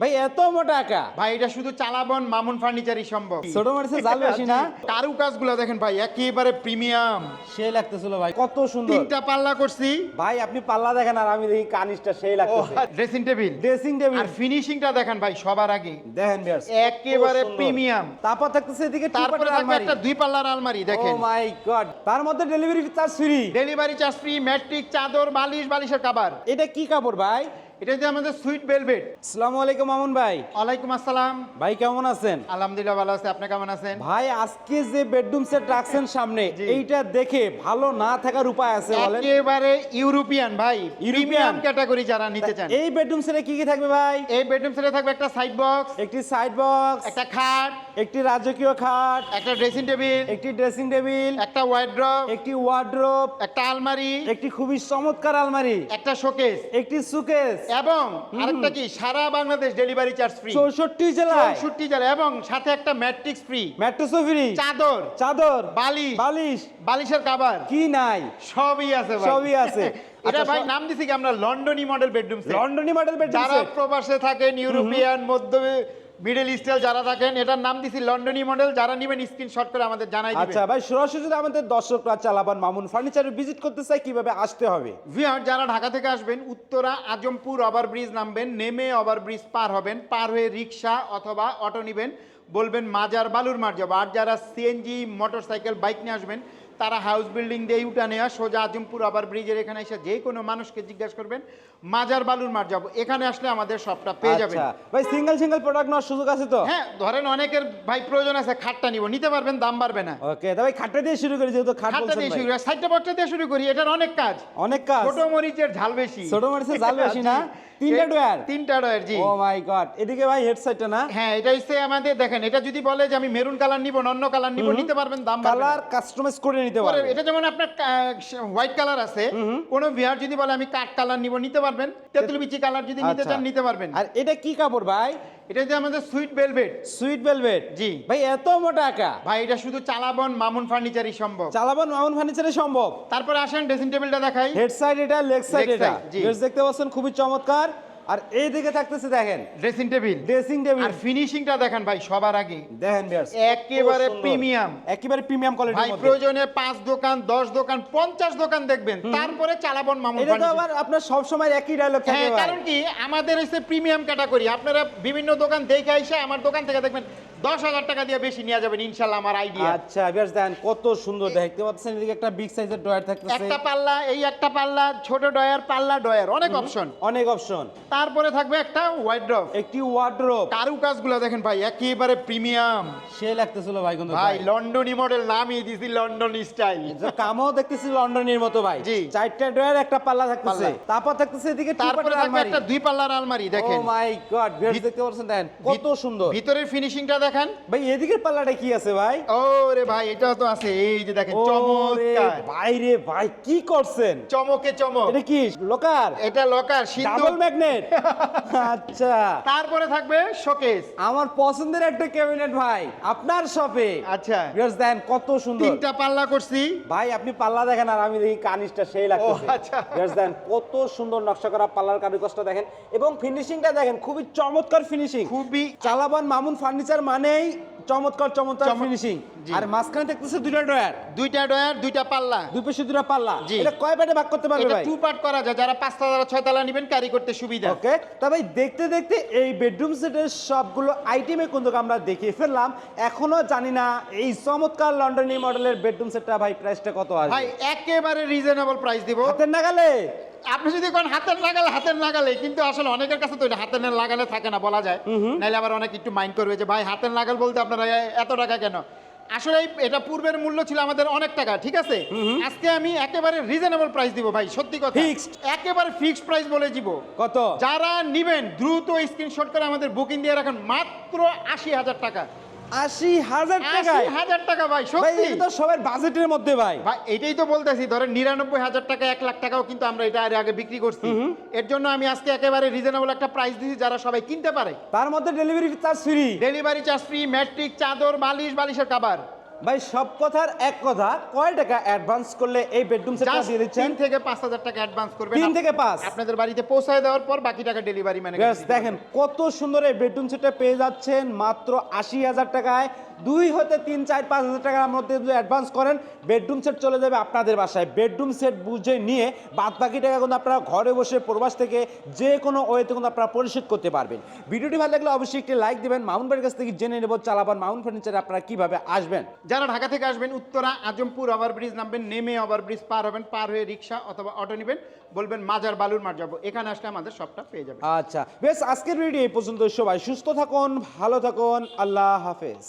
ভাই এত মোটা টাকা ভাই এটা শুধু চালাবন মামুন ফার্নিচারই সম্ভব। ছোট মার্সেল জাল বেশি না? কারু কাজগুলো দেখেন ভাই একেবারে প্রিমিয়াম সে লাগতেছিল ভাই কত সুন্দর। তিনটা পাল্লা করছি। ভাই আপনি পাল্লা দেখেন আর আমি দেখি কানিসটা সেই লাগতেছে। ড্রেসিং টেবিল ড্রেসিং টেবিল আর ফিনিশিংটা দেখেন ভাই সবার আগে। দেখেন ভিউয়ার্স একেবারে প্রিমিয়াম তারপর থাকতেছে এদিকে তারপরে থাকবে একটা দুই পাল্লার আলমারি ও দেখেন। মাই গড তার মধ্যে delivery charge free delivery charge free mattress চাদর বালিশ বালিশের কাবার এটা কি কাপড় ভাই? এটা যে আমাদের সুইট ভেলভেট আসসালামু আলাইকুম মামুন ভাই। ওয়ালাইকুম আসসালাম। ভাই কেমন আছেন? আলহামদুলিল্লাহ ভালো আছে। আপনি কেমন আছেন? ভাই আজকে যে বেডরুম সেট রাখছেন সামনে। এইটা দেখে ভালো না থাকার উপায় আছে বলেন। একেবারে ইউরোপিয়ান ভাই ইউরোপিয়ান? ক্যাটাগরি যারা নিতে চান। এই বেডরুম সেটে কি কি থাকবে ভাই? এই বেডরুম সেটে থাকবে একটা সাইড বক্স একটি সাইড বক্স একটা খাট একটি রাজকীয় খাট একটা ড্রেসিং টেবিল একটি ড্রেসিং টেবিল একটা ওয়ার্ড্রপ একটি ওয়ার্ড্রোব একটা আলমারি একটি খুবই চমৎকার আলমারি একটা শোকেস একটি সুকেস এবং আরেকটা কি? সারা বাংলাদেশ ডেলিভারি চার্জ ফ্রি চৌষট্টি জেলায়? চৌষট্টি জেলা। এবং সাথে একটা ম্যাট্রিক্স ফ্রি ম্যাট্রিক্সও ফ্রি চাদর। চাদর। বালিশ। বালিশ। বালিশের কাবার কি নাই? সবই আছে ভাই। সবই আছে। এটা আচ্ছা, ভাই নাম দিছি কি? আমরা লন্ডনি মডেল বেডরুম সেট লন্ডনি মডেল বেডরুম সেট যারা প্রবাসে থাকেন ইউরোপিয়ান মধ্য মিডল ইস্টের যারা থাকেন এটার নাম দিছি লন্ডনি মডেল যারা নেবেন স্ক্রিনশট করে আমাদের জানাই দিবেন। আচ্ছা ভাই সরাসরি যদি আমাদের দর্শকরা চালাবান মামুন ফার্নিচারে ভিজিট করতে চাই কীভাবে আসতে হবে? ভিউয়ার যারা ঢাকা থেকে আসবেন উত্তরা আজমপুর ওভার ব্রিজ নামবেন নেমে ওভার ব্রিজ পার হবেন পার হয়ে রিক্সা অথবা অটো নেবেন বলবেন মাজার বালুর মার যাব আর যারা সিএনজি মোটরসাইকেল বাইক নিয়ে আসবেন তারা হাউস বিল্ডিং দিয়ে উঠা নেওয়া সোজা আজমপুর ওভার ব্রিজের এখানে এসে যে কোনো মানুষকে জিজ্ঞাসা করবেন মাজার বালুর মার যাব। এখানে আসলে আমাদের সবটা পেয়ে যাবেন। আচ্ছা ভাই সিঙ্গেল সিঙ্গেল প্রোডাক্ট নেওয়ার সুযোগ আছে তো? হ্যাঁ ধরেন অনেকের ভাই প্রয়োজন আছে খাটটা নিব। নিতে পারবেন দাম বাড়বে না। ওকে তবে খাটটা দিয়ে শুরু করি যেহেতু খাট খাটটা দিয়ে ভাই। শুরু সাইডটা বটটা দিয়ে শুরু করি এটার অনেক কাজ। অনেক কাজ। ছোট মরিচের ঝাল বেশি। ছোট মরিচের ঝাল বেশি না? তিনটা ডয়ার? তিনটা ডয়ার জি। ও মাই গড এদিকে ভাই হেডসেটটা না? হ্যাঁ এটা হচ্ছে আমাদের দেখেন এটা যদি বলে যে আমি মেরুন কালার নিব অন্য কালার নিব নিতে পারবেন দাম। কালার কাস্টমাইজ করে নিতে পারবেন এটা যেমন আপনার হোয়াইট কালার আছে কোন ভিআর যদি বলে আমি কাট কালার নিব নিতে পারবেন। তেঁতুল বিচি কালার যদি নিতে আচ্ছা। চান নিতে পারবেন। আর এটা কি কাপড় ভাই? এটা যে আমাদের সুইট ভেলভেট সুইট ভেলভেট জি। ভাই এত মোটা আঁকা। ভাই এটা শুধু চালাবন মামুন ফার্নিচারই সম্ভব। চালাবন মামুন ফার্নিচারই সম্ভব। তারপরে আসেন ড্রেসিং টেবিলটা দেখাই। হেড সাইড এটা লেগ সাইড এটা। দেখতে পাচ্ছেন খুবই চমৎকার। আর এই দিকে থাকতেছে দেখেন। ড্রেসিং টেবিল ড্রেসিং টেবিল আর ফিনিশিংটা দেখেন ভাই সবার আগে। দেখেন ভিউয়ার্স একেবারে প্রিমিয়াম একেবারে প্রিমিয়াম ভাই কোয়ালিটির মধ্যে। প্রয়োজনে পাঁচ দোকান দশ দোকান পঞ্চাশ দোকান দেখবেন। তারপরে চালাবন মামুন এটা তো আবার আপনার সব সময় একই ডায়লগ থাকে হ্যাঁ কারণ কি? আমাদের হচ্ছে প্রিমিয়াম ক্যাটাগরি আপনারা বিভিন্ন দোকান দেখে এসে আমার দোকান থেকে দেখবেন দশ হাজার টাকা দিয়ে বেশি নিয়ে যাবেন ইনশাল্লাহ আমার আইডিয়া আচ্ছা ভিউয়ার্স দেখেন কত সুন্দর। দেখতে পাচ্ছেন এদিকে একটা বিগ সাইজের ডয়ার থাকতেছে। একটা পাল্লা এই একটা পাল্লা ছোট ডয়ার পাল্লা ডয়ার অনেক অপশন অনেক অপশন তারপরে থাকবে একটা হোয়াইট ড্রপ একটি ওয়ার্ড্রোব কারু কাজগুলো দেখেন ভাই একেবারে প্রিমিয়াম সে লাগতেছিল ভাই কিন্তু ভাই লন্ডনি মডেল নামই দিছি লন্ডন স্টাইল কামও দেখতেছি লন্ডনের মতো ভাই। জি। চারটা ডয়ার একটা পাল্লা থাকতেছে। তারপর থাকতেছে এদিকে তারপরে থাকবে একটা দুই পাল্লার আলমারি দেখেন। ও মাই গড ভিউয়ার্স দেখতে পাচ্ছেন দেখেন কত সুন্দর। ভিতরের ফিনিশিংটা দেখেন। ভাই এদিকের পাল্লাটা কি আছে ভাই? ও রে ভাই এটাও তো আছে এই যে দেখেন চমৎকার। ভাই রে ভাই কি করছেন? চমকে চমক। এটা কি লোকার এটা লকার ডাবল সিন্ধুক ম্যাগনেট আচ্ছা। তারপরে থাকবে শোকেস। আমার পছন্দের একটা ক্যাবিনেট ভাই আপনার শপে। আচ্ছা। ভিউয়ার্স দেখেন কত সুন্দর। তিনটা পাল্লা করছি। ভাই আপনি পাল্লা দেখেন আর আমি দেখি কানিসটা সেই লাগতেছে। আচ্ছা। ভিউয়ার্স দেখেন কত সুন্দর নকশা করা পাল্লার কারুকাজটা দেখেন। এবং ফিনিশিংটা দেখেন খুবই চমৎকার ফিনিশিং খুবই চালাবান মামুন ফার্নিচার মানেই চমৎকার চমৎকার ফিনিশিং। আর মাঝখানে দেখতেছে দুইটা ড্রয়ার। দুইটা ডয়ার দুইটা পাল্লা। দুই পাশে দুইটা পাল্লা। এটা কয় ভাগ করতে পারবে ভাই? টু পার্ট করা যায়। যারা পাঁচ তালা ছয় তালা নেবেন ক্যারি করতে সুবিধা। ওকে তবে দেখতে দেখতে এই বেডরুম সেটের সবগুলো আইটেমে কিন্তু আমরা দেখিয়ে ফেললাম। এখনও জানি না এই চমৎকার লন্ডনী মডেলের বেডরুম সেটটা ভাই প্রাইসটা কত ভাই একেবারে রিজনেবল প্রাইস দিব। হাতের নাগালে? আপনি যদি কোন হাতের নাগালে হাতের নাগালে কিন্তু আসলে অনেকের কাছে তো এটা হাতের নাগালে থাকে না বলা যায়। নাইলে আবার অনেক একটু মাইন্ড করবে যে ভাই হাতের নাগাল বলতে আপনারা এত টাকা কেন? আসলে এটা পূর্বের মূল্য ছিল আমাদের অনেক টাকা ঠিক আছে? আজকে আমি একেবারে রিজনেবল প্রাইস দিব ভাই সত্যি কথা। ফিক্সড একেবারে ফিক্সড প্রাইস বলে দিব। কত? যারা নেবেন দ্রুত স্ক্রিনশট করে আমাদের বুকিং দিয়ে রাখেন মাত্র আশি হাজার টাকা। আশি হাজার টাকায়। হাজার টাকা ভাই সত্যি। তো সবার বাজেটের মধ্যে ভাই। ভাই এটাই তো বলতেছি ধরেন নিরানব্বই হাজার টাকা এক লাখ টাকাও কিন্তু আমরা এটা আরে আগে বিক্রি করছি। এর জন্য আমি আজকে একেবারে রিজনেবল একটা প্রাইস দিচ্ছি যারা সবাই কিনতে পারে। তার মধ্যে delivery charge free delivery charge free mattress চাদর বালিশ বালিশের কাবার ভাই সব কথার এক কথা কয় টাকা অ্যাডভান্স করলে এই বেডরুম সেটটা দিয়ে দিচ্ছেন? তিন থেকে পাঁচ হাজার টাকা অ্যাডভান্স করবেন। তিন থেকে পাঁচ? আপনাদের বাড়িতে পৌঁছায় দেওয়ার পর বাকি টাকা ডেলিভারি মানে Guys, দেখেন কত সুন্দর এই বেডরুম সেটটা পেয়ে যাচ্ছেন মাত্র আশি হাজার টাকায়। দুই হতে তিন চার পাঁচ হাজার টাকার মধ্যে যদি অ্যাডভান্স করেন বেডরুম সেট চলে যাবে আপনাদের বাসায়। বেডরুম সেট বুঝে নিয়ে বাদ বাকি টাকা কিন্তু আপনারা ঘরে বসে প্রবাস থেকে যে কোনো ওয়েতে কিন্তু আপনারা পরিশোধ করতে পারবেন। ভিডিওটি ভালো লাগলে অবশ্যই একটি লাইক দেবেন। মাউন্ট বাড়ির কাছ থেকে জেনে নেব চালাবান মাউন্ট ফার্নিচারে আপনারা কীভাবে আসবেন। যারা ঢাকা থেকে আসবেন, উত্তরা, আজমপুর ওভারব্রিজ নামবেন, নেমে ওভারব্রিজ পার হবেন, পার হয়ে রিক্সা অথবা অটো নেবেন, বলবেন মাজার বালুর মার যাব। এখানে আসলে আমাদের সবটা পেয়ে যাবেন। আচ্ছা বেশ, আজকের ভিডিও এই পর্যন্ত সবাই। সুস্থ থাকুন, ভালো থাকুন, আল্লাহ হাফেজ।